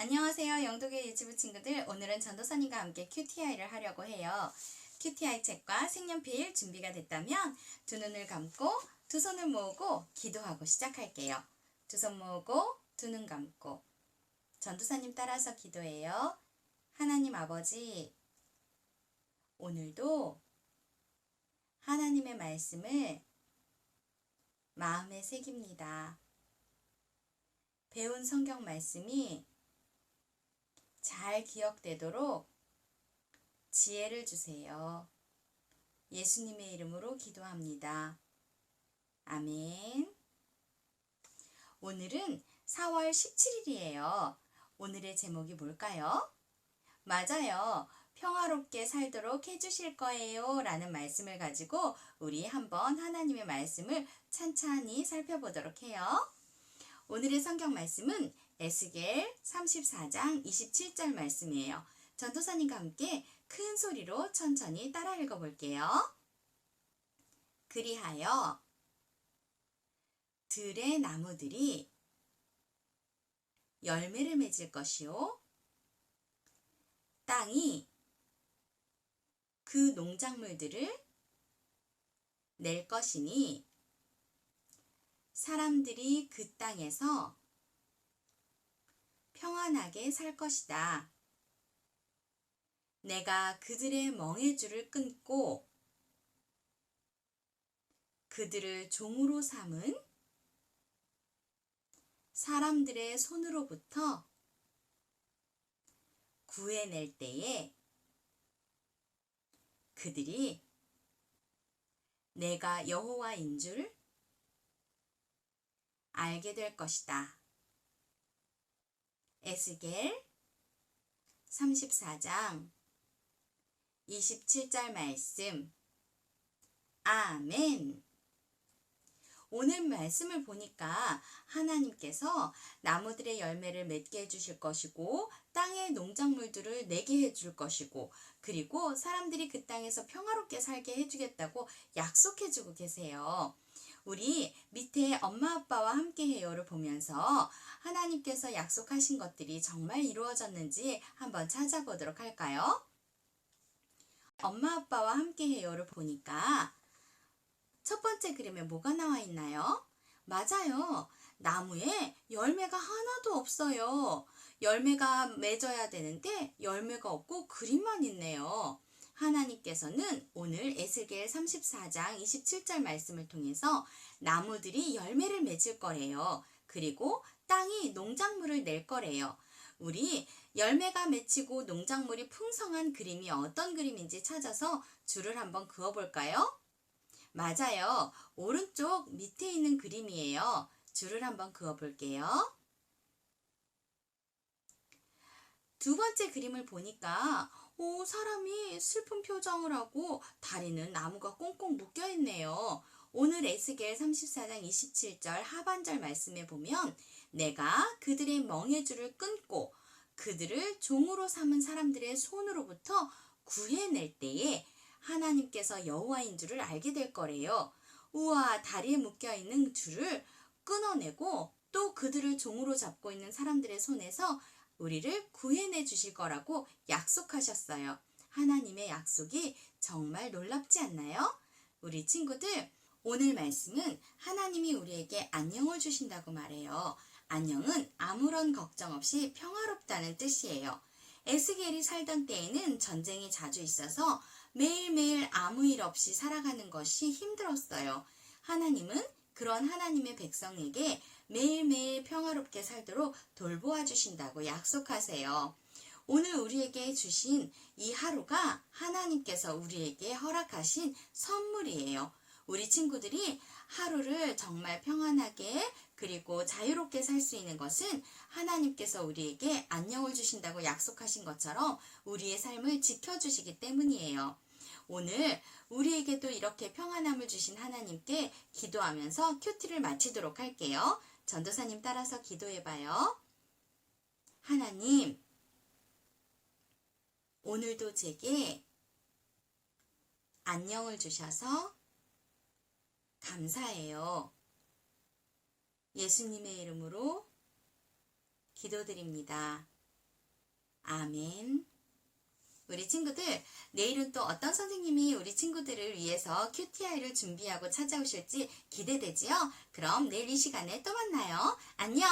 안녕하세요. 영도교 유튜브 친구들. 오늘은 전도사님과 함께 QTI를 하려고 해요. QTI 책과 색연필 준비가 됐다면 두 눈을 감고 두 손을 모으고 기도하고 시작할게요. 두 손 모으고 두 눈 감고 전도사님 따라서 기도해요. 하나님 아버지, 오늘도 하나님의 말씀을 마음에 새깁니다. 배운 성경 말씀이 잘 기억되도록 지혜를 주세요. 예수님의 이름으로 기도합니다. 아멘. 오늘은 4월 17일이에요. 오늘의 제목이 뭘까요? 맞아요. 평화롭게 살도록 해주실 거예요. 라는 말씀을 가지고 우리 한번 하나님의 말씀을 찬찬히 살펴보도록 해요. 오늘의 성경 말씀은 에스겔 34장 27절 말씀이에요. 전도사님과 함께 큰 소리로 천천히 따라 읽어볼게요. 그리하여 들의 나무들이 열매를 맺을 것이요. 땅이 그 농작물들을 낼 것이니 사람들이 그 땅에서 평안하게 살 것이다. 내가 그들의 멍해줄을 끊고 그들을 종으로 삼은 사람들의 손으로부터 구해낼 때에 그들이 내가 여호와인 줄 알게 될 것이다. 에스겔 34장 27절 말씀 아멘 오늘 말씀을 보니까 하나님께서 나무들의 열매를 맺게 해주실 것이고 땅의 농작물들을 내게 해줄 것이고 그리고 사람들이 그 땅에서 평화롭게 살게 해주겠다고 약속해주고 계세요. 우리 밑에 엄마 아빠와 함께 해요를 보면서 하나님께서 약속하신 것들이 정말 이루어졌는지 한번 찾아보도록 할까요? 엄마 아빠와 함께 해요를 보니까 첫 번째 그림에 뭐가 나와 있나요? 맞아요. 나무에 열매가 하나도 없어요. 열매가 맺어야 되는데 열매가 없고 그림만 있네요. 하나님께서는 오늘 에스겔 34장 27절 말씀을 통해서 나무들이 열매를 맺을 거래요. 그리고 땅이 농작물을 낼 거래요. 우리 열매가 맺히고 농작물이 풍성한 그림이 어떤 그림인지 찾아서 줄을 한번 그어볼까요? 맞아요. 오른쪽 밑에 있는 그림이에요. 줄을 한번 그어볼게요. 두 번째 그림을 보니까 오, 사람이 슬픈 표정을 하고 다리는 나무가 꽁꽁 묶여 있네요. 오늘 에스겔 34장 27절 하반절 말씀에 보면 내가 그들의 멍해줄을 끊고 그들을 종으로 삼은 사람들의 손으로부터 구해낼 때에 하나님께서 여호와인 줄을 알게 될 거래요. 우와, 다리에 묶여 있는 줄을 끊어내고 또 그들을 종으로 잡고 있는 사람들의 손에서 우리를 구해내 주실 거라고 약속하셨어요. 하나님의 약속이 정말 놀랍지 않나요? 우리 친구들, 오늘 말씀은 하나님이 우리에게 안녕을 주신다고 말해요. 안녕은 아무런 걱정 없이 평화롭다는 뜻이에요. 에스겔이 살던 때에는 전쟁이 자주 있어서 매일매일 아무 일 없이 살아가는 것이 힘들었어요. 하나님은 그런 하나님의 백성에게 매일매일 평화롭게 살도록 돌보아 주신다고 약속하세요. 오늘 우리에게 주신 이 하루가 하나님께서 우리에게 허락하신 선물이에요. 우리 친구들이 하루를 정말 평안하게 그리고 자유롭게 살 수 있는 것은 하나님께서 우리에게 안녕을 주신다고 약속하신 것처럼 우리의 삶을 지켜주시기 때문이에요. 오늘 우리에게도 이렇게 평안함을 주신 하나님께 기도하면서 큐티를 마치도록 할게요. 전도사님 따라서 기도해봐요. 하나님, 오늘도 제게 안녕을 주셔서 감사해요. 예수님의 이름으로 기도드립니다. 아멘. 우리 친구들, 내일은 또 어떤 선생님이 우리 친구들을 위해서 QTI를 준비하고 찾아오실지 기대되지요? 그럼 내일 이 시간에 또 만나요. 안녕!